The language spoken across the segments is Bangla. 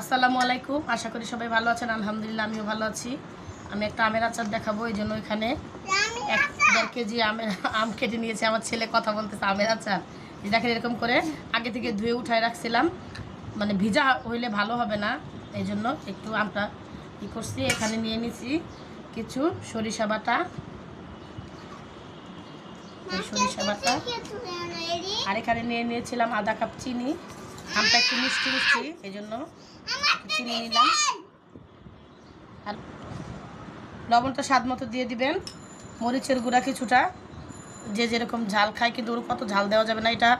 আসসালামু আলাইকুম। আশা করি সবাই ভালো আছেন, আলহামদুলিল্লাহ আমিও ভালো আছি। আমি একটা আমের আচার দেখাবো, এই জন্য এখানে এক দেড় কেজি আমের আম কেটে নিয়েছে। আমার ছেলে কথা বলতেছে আমের আচার। দেখেন এরকম করে আগে থেকে ধুয়ে উঠায় রাখছিলাম। মানে ভিজা হইলে ভালো হবে না, এই জন্য একটু আমটা ই করছি। এখানে নিয়ে নিছি কিছু সরিষা বাটা। সরিষা বাটা। আর এখানে নিয়ে নিয়েছিলাম আধা কাপ চিনি। আমটা একটু মিষ্টি মিষ্টি এই জন্য চিনি নিলাম। আর লবণটা স্বাদ মতো দিয়ে দিবেন। মরিচের গুঁড়া কিছুটা, যে যেরকম ঝাল খায়, কিন্তু ওর কত ঝাল দেওয়া যাবে না এটা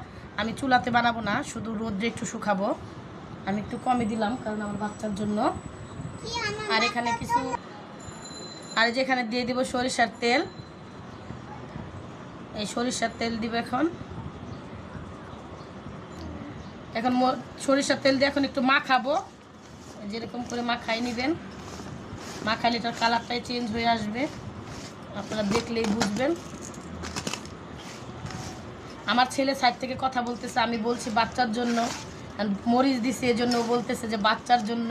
আমি চুলাতে বানাবো না, শুধু রোদ্রে একটু শুকাবো। আমি একটু কমই দিলাম, কারণ আমার বাচ্চার জন্য। আর এখানে কিছু আর যেখানে দিয়ে দিব সরিষার তেল। এই সরিষার তেল দিব এখন। এখন সরিষার তেল দিয়ে এখন একটু মাখাবো। যেরকম করে মাখাই নেবেন। মাখালে এটার কালারটাই চেঞ্জ হয়ে আসবে। আপনারা দেখলেই বুঝবেন। আমার ছেলে সাইড থেকে কথা বলতেছে, আমি বলছি বাচ্চার জন্য। মরিচ দিছে, এজন্য বলতেছে যে বাচ্চার জন্য।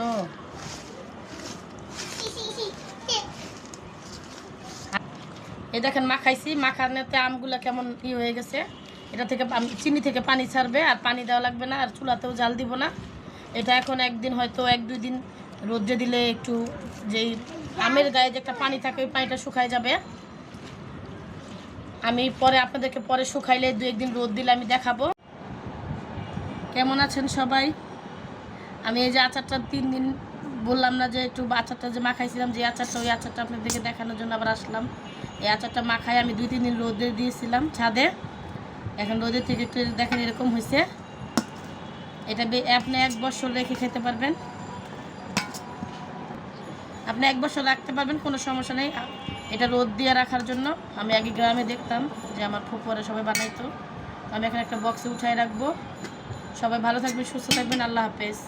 এই দেখেন, মাখাইছি। মাখানোতে আমগুলো কেমন ই হয়ে গেছে। এটা থেকে চিনি থেকে পানি ছাড়বে, আর পানি দেওয়া লাগবে না, আর চুলাতেও জাল দিব না। এটা এখন একদিন হয়তো এক, দুই দিন রোদ্রে দিলে একটু যেই আমের গায়ে যে একটা পানি থাকে, ওই পানিটা শুকায় যাবে। আমি পরে আপনাদেরকে পরে শুকাইলে দু একদিন রোদ দিলে আমি দেখাবো। কেমন আছেন সবাই? আমি এই যে আচারটা তিন দিন বললাম না যে একটু আচারটা যে মাখাইছিলাম, যে আচারটা, ওই আচারটা আপনাদেরকে দেখানোর জন্য আবার আসলাম। এই আচারটা মাখাই আমি দুই, তিন দিন রোদে দিয়েছিলাম ছাদে। এখন রোদের থেকে একটু দেখেন এরকম হয়েছে। এটা আপনি এক বছর রেখে খেতে পারবেন। আপনি এক বছর রাখতে পারবেন, কোনো সমস্যা নেই। এটা রোদ দিয়ে রাখার জন্য। আমি আগে গ্রামে দেখতাম যে আমার ফুপুয়ারা সবাই বানাইতো। আমি এখন একটা বক্সে উঠাই রাখব। সবাই ভালো থাকবেন, সুস্থ থাকবেন। আল্লাহ হাফেজ।